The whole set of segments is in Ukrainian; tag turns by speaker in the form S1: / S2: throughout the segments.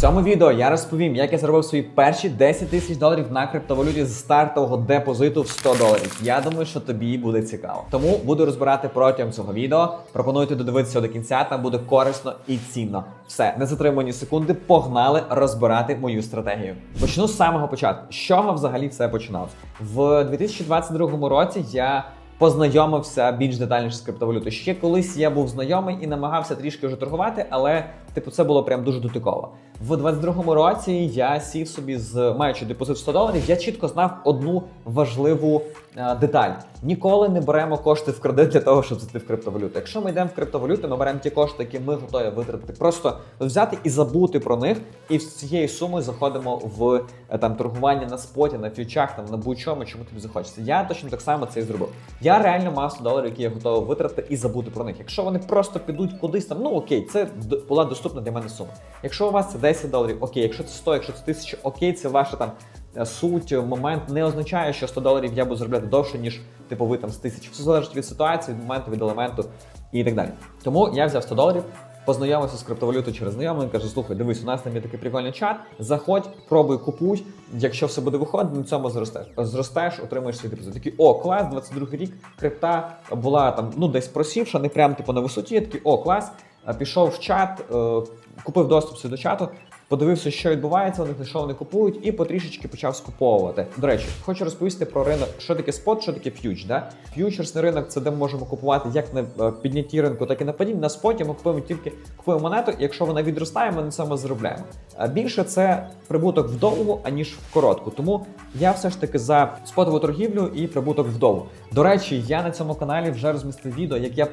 S1: Цьому відео я розповім, як я заробив свої перші 10 тисяч доларів на криптовалюті з стартового депозиту в 100 доларів. Я думаю, що тобі буде цікаво. Тому буду розбирати протягом цього відео. Пропонуйте додивитися до кінця, там буде корисно і цінно. Все, не затримуй ні секунди, погнали розбирати мою стратегію. Почну з самого початку. З чого взагалі все починалось? В 2022 році я познайомився більш детальніше з криптовалютою. Ще колись я був знайомий і намагався трішки вже торгувати, але типу це було прям дуже дотиково. В 22-му році я сів собі з маючи депозит 100 доларів. Я чітко знав одну важливу е, деталь: ніколи не беремо кошти в кредит для того, щоб зайти в криптовалюту. Якщо ми йдемо в криптовалюту, ми беремо ті кошти, які ми готові витратити, просто взяти і забути про них, і з цією сумою заходимо в е, там торгування на споті, на фьючах, там на будь-чому, чому тобі захочеться. Я точно так само це і зробив. Я реально мав 100 доларів, які я готовий витратити і забути про них. Якщо вони просто підуть кудись там, ну окей, це була доступна для мене сума. Якщо у вас це 10 доларів, окей, якщо це 100, якщо це 1000, окей, це ваша там е, суть, момент не означає, що 100 доларів я буду заробляти довше, ніж типу ви там з 1000. Все залежить від ситуації, від моменту, від елементу і так далі. Тому я взяв 100 доларів. Познайомився з криптовалютою через знайомий, каже: слухай, дивись, у нас там є такий прикольний чат. Заходь, пробуй, купуй. Якщо все буде виходити, на цьому зростеш. Зростеш, отримаєш свій депозит. Такий, о, клас, 22 рік. Крипта була там ну десь просівша, не прям типу на висоті. Такий, о, клас. А Пішов в чат, е, купив доступ до чату. Подивився, що відбувається, них що вони купують, і потрішечки почав скуповувати. До речі, хочу розповісти про ринок, що таке спот, що таке ф'юч. Да? Ф'ючерсний ринок це де ми можемо купувати як на е, піднятті ринку, так і на падінні. На споті ми купуємо тільки купуємо монету. Якщо вона відростає, ми на цьому заробляємо. А більше це прибуток вдовгу, аніж в коротку. Тому я все ж таки за спотову торгівлю і прибуток вдовгу. До речі, я на цьому каналі вже розмістив відео, як я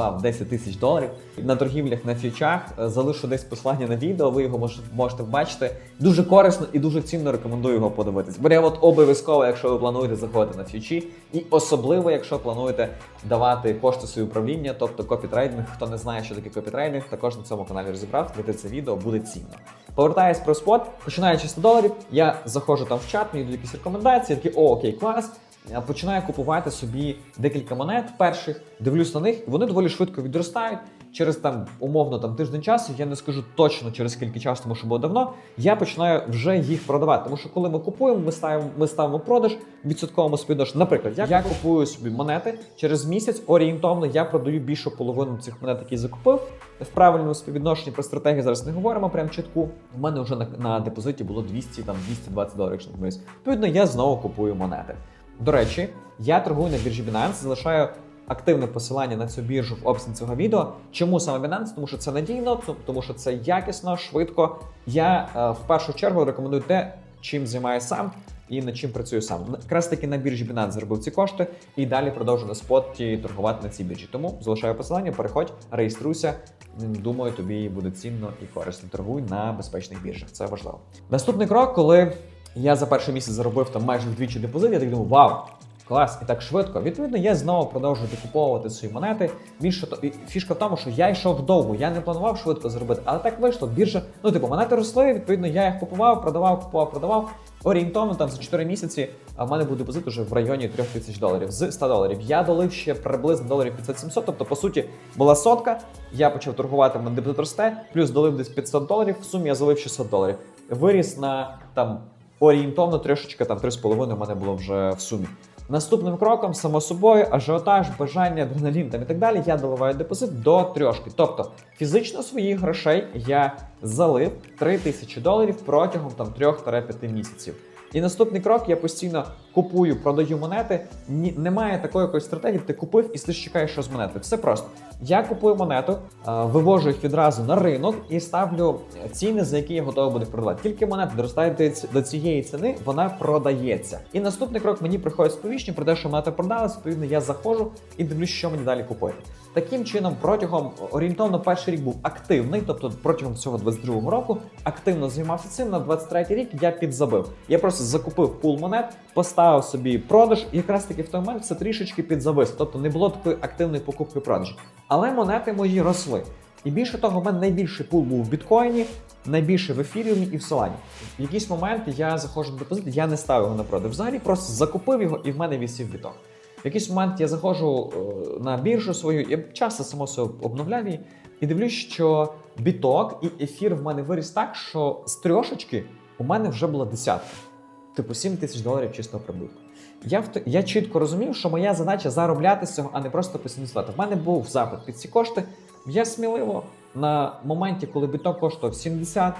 S1: Бав 10 тисяч доларів на торгівлях на фьючах. Е, Залишу десь послання на відео. Ви його мож- можете бачити. Дуже корисно і дуже цінно рекомендую його подивитись. Бо я от обов'язково, якщо ви плануєте заходити на фьючі, і особливо, якщо плануєте давати кошти свої управління, тобто копітрейдинг. Хто не знає, що таке копітрейдинг, також на цьому каналі розібрав. Дивіться це відео буде цінно. Повертаюсь про спот, починаючи з 100 доларів. Я заходжу там в чат, мені йдуть якісь рекомендації. Такі, о, окей, клас. Починаю купувати собі декілька монет перших, дивлюсь на них, і вони доволі швидко відростають. Через там умовно там тиждень часу, я не скажу точно через скільки часу, тому що було давно. Я починаю вже їх продавати. Тому що коли ми купуємо, ми ставимо, ми ставимо продаж в відсотковому співвідношенні. Наприклад, я, я купую собі монети через місяць. Орієнтовно я продаю більшу половину цих монет, які закупив. В правильному співвідношенні про стратегію зараз не говоримо прям чітку. У мене вже на, на депозиті було 200 там 220 доларів, якщо не. Відповідно, я знову купую монети. До речі, я торгую на біржі Binance, залишаю активне посилання на цю біржу в описі цього відео. Чому саме Binance? Тому що це надійно, тому що це якісно, швидко. Я е, в першу чергу рекомендую те, чим займаюся сам і над чим працюю сам. Якраз таки на біржі Binance заробив ці кошти і далі продовжу на споті торгувати на цій біржі. Тому залишаю посилання, переходь, реєструйся. Думаю, тобі буде цінно і корисно. Торгуй на безпечних біржах. Це важливо. Наступний крок, коли я за перший місяць заробив там майже вдвічі депозит, я так думав, вау, клас, і так швидко. Відповідно, я знову продовжую докуповувати свої монети. Більше то фішка в тому, що я йшов довго, я не планував швидко заробити, але так вийшло. Біржа, ну типу, монети росли. Відповідно, я їх купував, продавав, купував, продавав. Орієнтовно там за 4 місяці в мене був депозит уже в районі 3 тисяч доларів з 100 доларів. Я долив ще приблизно доларів 500-700, тобто по суті була сотка. Я почав торгувати, мене депозит росте, плюс долив десь 500 доларів. В сумі я залив 600 доларів. Виріс на там орієнтовно трішечки там 3,5 у мене було вже в сумі. Наступним кроком, само собою, ажіотаж, бажання, адреналін там і так далі. Я доливаю депозит до трьошки. Тобто фізично своїх грошей я залив 3 тисячі доларів протягом там 3-5 місяців. І наступний крок я постійно купую, продаю монети. Ні, немає такої якоїсь стратегії, ти купив і ти чекаєш, що з монети. Все просто. Я купую монету, е, вивожу їх відразу на ринок і ставлю ціни, за які я готовий буду продавати. Тільки монета доростає до цієї ціни, вона продається. І наступний крок мені приходить сповіщення про те, що монета продалась. Відповідно, я заходжу і дивлюсь, що мені далі купити. Таким чином, протягом орієнтовно перший рік був активний, тобто протягом цього 22-го року активно займався цим. На 23-й рік я підзабив. Я просто закупив пул монет, поставив собі продаж, і якраз таки в той момент це трішечки підзавис. Тобто не було такої активної покупки продажу. Але монети мої росли. І більше того, в мене найбільший пул був в біткоїні, найбільше в ефіріумі і в солані. В якийсь момент я заходжу на депозит, я не ставив його на продаж. Взагалі просто закупив його і в мене вісів біток. В якийсь момент я заходжу е, на біржу свою, я часто само собою обновляв її, і дивлюсь, що біток і ефір в мене виріс так, що з трьошечки у мене вже була десятка. Типу 7 тисяч доларів чистого прибутку. Я, я чітко розумів, що моя задача заробляти з цього, а не просто постійно інвестувати. В мене був запит під ці кошти. Я сміливо на моменті, коли біток коштував 70,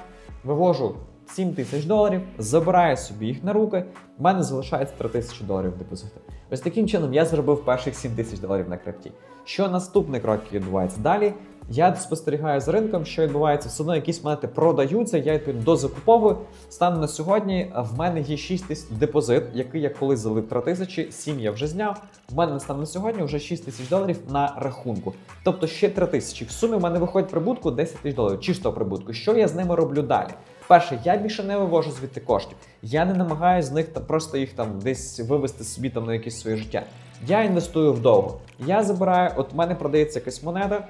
S1: вивожу 7 тисяч доларів, забираю собі їх на руки. В мене залишається 3 тисячі доларів депозиту. Ось таким чином я заробив перших 7 тисяч доларів на крипті. Що наступний крок відбувається далі? Я спостерігаю за ринком, що відбувається, все одно якісь монети продаються, я відповідно дозакуповую. Станом на сьогодні в мене є 6 тисяч депозит, який я колись залив 3 тисячі, 7 я вже зняв. В мене станом на сьогодні вже 6 тисяч доларів на рахунку. Тобто ще 3 тисячі. В сумі в мене виходить прибутку 10 тисяч доларів, чистого прибутку. Що я з ними роблю далі? Перше, я більше не вивожу звідти коштів. Я не намагаюся з них та просто їх там десь вивести собі там на якесь своє життя. Я інвестую вдовго. Я забираю, от в мене продається якась монета.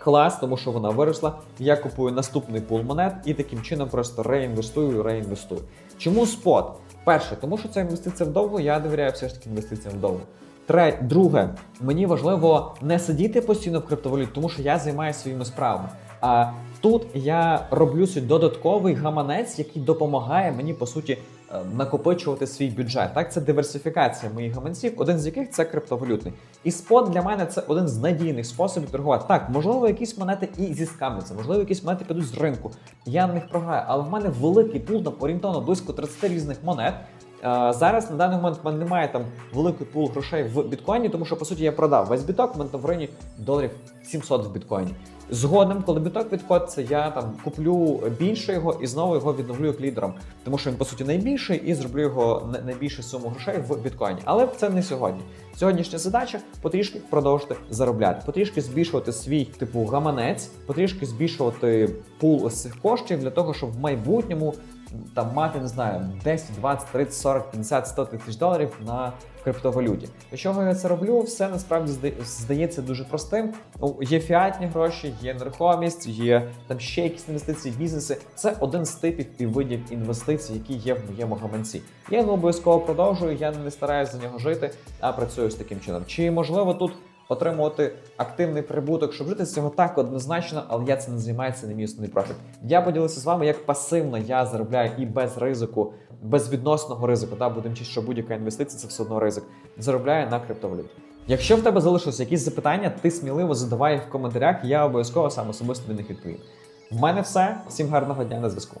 S1: Клас, тому що вона виросла. Я купую наступний пул монет і таким чином просто реінвестую, реінвестую. Чому спот? Перше, тому що це інвестиція вдовго, я довіряю все ж таки інвестиціям вдовго. Третє, друге, мені важливо не сидіти постійно в криптовалюті, тому що я займаюся своїми справами. А тут я роблю собі додатковий гаманець, який допомагає мені по суті е, накопичувати свій бюджет. Так, це диверсифікація моїх гаманців, один з яких це криптовалютний. І спот для мене це один з надійних способів торгувати. Так, можливо, якісь монети і зіскамляться, можливо, якісь монети підуть з ринку. Я на них програю, але в мене великий пул там орієнтовно близько 30 різних монет. Зараз на даний момент в мене немає там великий пул грошей в біткоїні, тому що по суті я продав весь біток, в мене там в районі доларів 700 в біткоїні. Згодом, коли біток відкотиться, я там куплю більше його і знову його відновлю як лідером, тому що він по суті найбільший, і зроблю його на найбільшу суму грошей в біткоїні. Але це не сьогодні. Сьогоднішня задача потрішки продовжити заробляти, потрішки збільшувати свій типу гаманець, потрішки збільшувати пул ось цих коштів для того, щоб в майбутньому там мати, не знаю, 10, 20, 30, 40, 50, 100 тисяч доларів на криптовалюті. Для чого я це роблю? Все насправді зда- здається дуже простим. Ну, є фіатні гроші, є нерухомість, є там ще якісь інвестиції, бізнеси. Це один з типів і видів інвестицій, які є в моєму гаманці. Я його обов'язково продовжую, я не стараюся за нього жити, а працюю з таким чином. Чи можливо тут отримувати активний прибуток, щоб жити з цього так однозначно, але я це не займаю, це не мій основний профіль. Я поділився з вами, як пасивно я заробляю і без ризику, без відносного ризику. Та будемо чи що будь-яка інвестиція, це все одно ризик. Заробляю на криптовалюті. Якщо в тебе залишилися якісь запитання, ти сміливо задавай їх в коментарях, я обов'язково сам особисто на них відповім. В мене все. Всім гарного дня на зв'язку.